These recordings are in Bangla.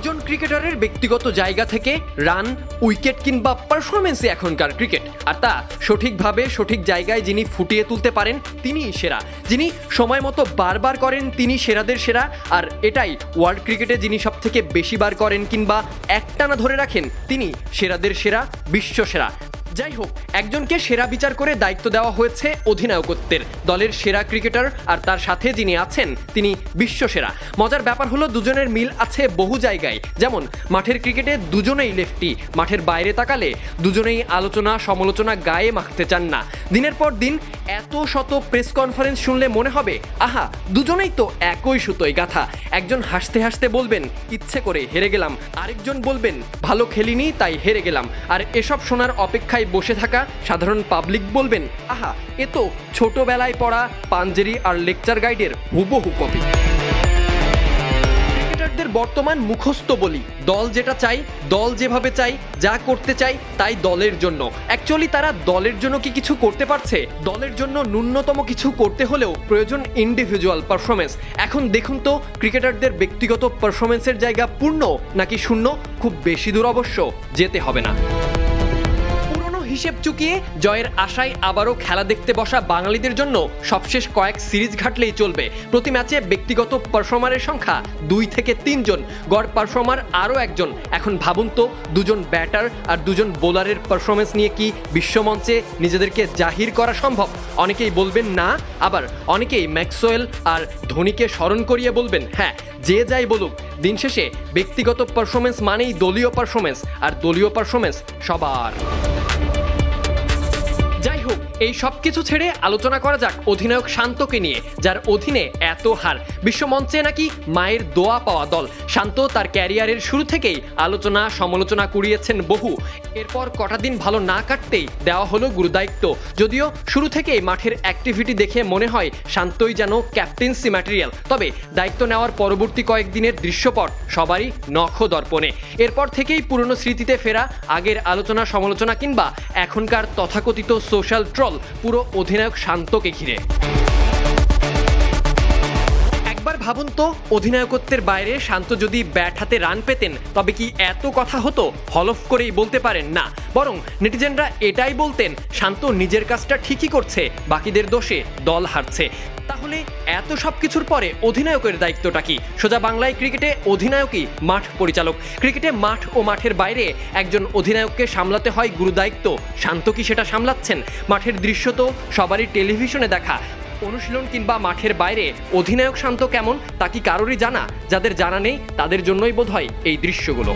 একজন ক্রিকেটারের ব্যক্তিগত জায়গা থেকে রান, উইকেট কিংবা পারফরমেন্সই এখনকার ক্রিকেট। আর তা সঠিকভাবে সঠিক জায়গায় যিনি ফুটিয়ে তুলতে পারেন তিনি সেরা। যিনি সময় মতো বারবার করেন, তিনি সেরাদের সেরা। আর এটাই ওয়ার্ল্ড ক্রিকেটে যিনি সব থেকে বেশি বার করেন কিংবা একটানা ধরে রাখেন, তিনি সেরাদের সেরা, বিশ্ব সেরা। যাই হোক, একজনকে সেরা বিচার করে দায়িত্ব দেওয়া হয়েছে অধিনায়কত্বের। দলের সেরা ক্রিকেটার আর তার সাথে যিনি আছেন, তিনি বিশ্ব সেরা। মজার ব্যাপার হলো দুজনের মিল আছে বহু জায়গায়। যেমন, মাঠের ক্রিকেটে দুজনেই লেফটি, মাঠের বাইরে তাকালে দুজনেই আলোচনা সমালোচনা গায়ে মাখতে চান না। দিনের পর দিন এত শত প্রেস কনফারেন্স শুনলে মনে হবে, আহা, দুজনেই তো একই সুতোয় গাথা। একজন হাসতে হাসতে বলবেন, ইচ্ছে করে হেরে গেলাম। আরেকজন বলবেন, ভালো খেলিনি, তাই হেরে গেলাম। আর এসব শোনার অপেক্ষায় বসে থাকা সাধারণ পাবলিক বলবেন, আহা, এ তো ছোটবেলায় পড়া পাঞ্জেরি আর লেকচার গাইডের হুবহু কপি ক্রিকেটারদের বর্তমান মুখস্থ বলি, দল যেটা চাই, দল যেভাবে চাই, যা করতে চাই, তাই দলের জন্য। অ্যাকচুয়ালি তারা দলের জন্য কি কিছু করতে পারছে? দলের জন্য ন্যূনতম কিছু করতে হলেও প্রয়োজন ইন্ডিভিজুয়াল পারফরমেন্স এখন দেখুন তো, ক্রিকেটারদের ব্যক্তিগত পারফরমেন্সের জায়গা পূর্ণ নাকি শূন্য? খুব বেশি দূর অবশ্য যেতে হবে না। হিসেব চুকিয়ে জয়ের আশায় আবারও খেলা দেখতে বসা বাঙালিদের জন্য সবশেষ কয়েক সিরিজ ঘাটলেই চলবে। প্রতি ম্যাচে ব্যক্তিগত পারফর্মারের সংখ্যা দুই থেকে তিনজন গড় পারফর্মার আরও একজন। এখন ভাবুন তো, দুজন ব্যাটার আর দুজন বোলারের পারফরমেন্স নিয়ে কি বিশ্বমঞ্চে নিজেদেরকে জাহির করা সম্ভব? অনেকেই বলবেন না, আবার অনেকেই ম্যাক্সওয়েল আর ধোনিকে স্মরণ করিয়ে বলবেন হ্যাঁ যে যাই বলুক, দিন শেষে ব্যক্তিগত পারফরমেন্স মানেই দলীয় পারফরমেন্স, আর দলীয় পারফরমেন্স সবার। এই সব কিছু ছেড়ে আলোচনা করা যাক অধিনায়ক শান্তকে নিয়ে, যার অধীনে এত হার। বিশ্বমঞ্চে নাকি মায়ের দোয়া পাওয়া দল। শান্ত তার ক্যারিয়ারের শুরু থেকেই আলোচনা সমালোচনা কুড়িয়েছেন বহু। এরপর কটা দিন ভালো না কাটতেই দেওয়া হলো গুরুদায়িত্ব। যদিও শুরু থেকেই মাঠের অ্যাক্টিভিটি দেখে মনে হয় শান্তই যেন ক্যাপ্টেন্সি ম্যাটেরিয়াল তবে দায়িত্ব নেওয়ার পরবর্তী কয়েকদিনের দৃশ্যপট সবারই নখ দর্পণে এরপর থেকেই পুরনো স্মৃতিতে ফেরা আগের আলোচনা সমালোচনা কিংবা এখনকার তথাকথিত সোশ্যাল ট্রল পুরো অধিনায়ক শান্তকে ঘিরে। ভাবুন তো, অধিনায়কত্বের বাইরে শান্ত যদি ব্যাট হাতে রান পেতেন, তবে কি এত কথা হতো? হলফ করেই বলতে পারেন, না। বরং নেটিজেনরা এটাই বলতেন, শান্ত নিজের কাজটা ঠিকই করছে, বাকিদের দোষে দল হারছে। তাহলে এত সব কিছুর পরে অধিনায়কের দায়িত্বটা কি? সোজা বাংলায় ক্রিকেটে অধিনায়কই মাঠ পরিচালক। ক্রিকেটে মাঠ ও মাঠের বাইরে একজন অধিনায়ককে সামলাতে হয় গুরুদায়িত্ব। শান্ত কি সেটা সামলাচ্ছেন? মাঠের দৃশ্য তো সবারই টেলিভিশনে দেখা। অনুশীলন কিংবা মাঠের বাইরে অধিনায়ক শান্ত কেমন তা কি কারোরই জানা? যাদের জানা নেই, তাদের জন্যই বোধহয় এই দৃশ্যগুলো।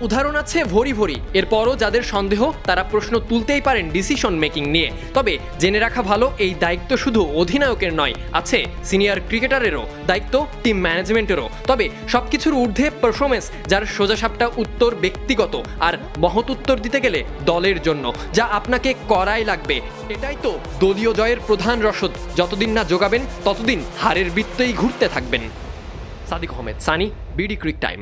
উদাহরণ আছে ভরি ভরি। এরপরও যাদের সন্দেহ, তারা প্রশ্ন তুলতেই পারেন ডিসিশন মেকিং নিয়ে। তবে জেনে রাখা ভালো, এই দায়িত্ব শুধু অধিনায়কের নয়, আছে সিনিয়র ক্রিকেটারেরও দায়িত্ব টিম ম্যানেজমেন্টেরও তবে সবকিছুর ঊর্ধ্বে পারফরমেন্স যার সোজাসাপটা উত্তর ব্যক্তিগত, আর মহৎ উত্তর দিতে গেলে দলের জন্য, যা আপনাকে করাই লাগবে। এটাই তো দলীয় জয়ের প্রধান রসদ। যতদিন না যোগাবেন ততদিন হারের বৃত্তেই ঘুরতে থাকবেন। Sadiq Ahmed, Sunny BD cric time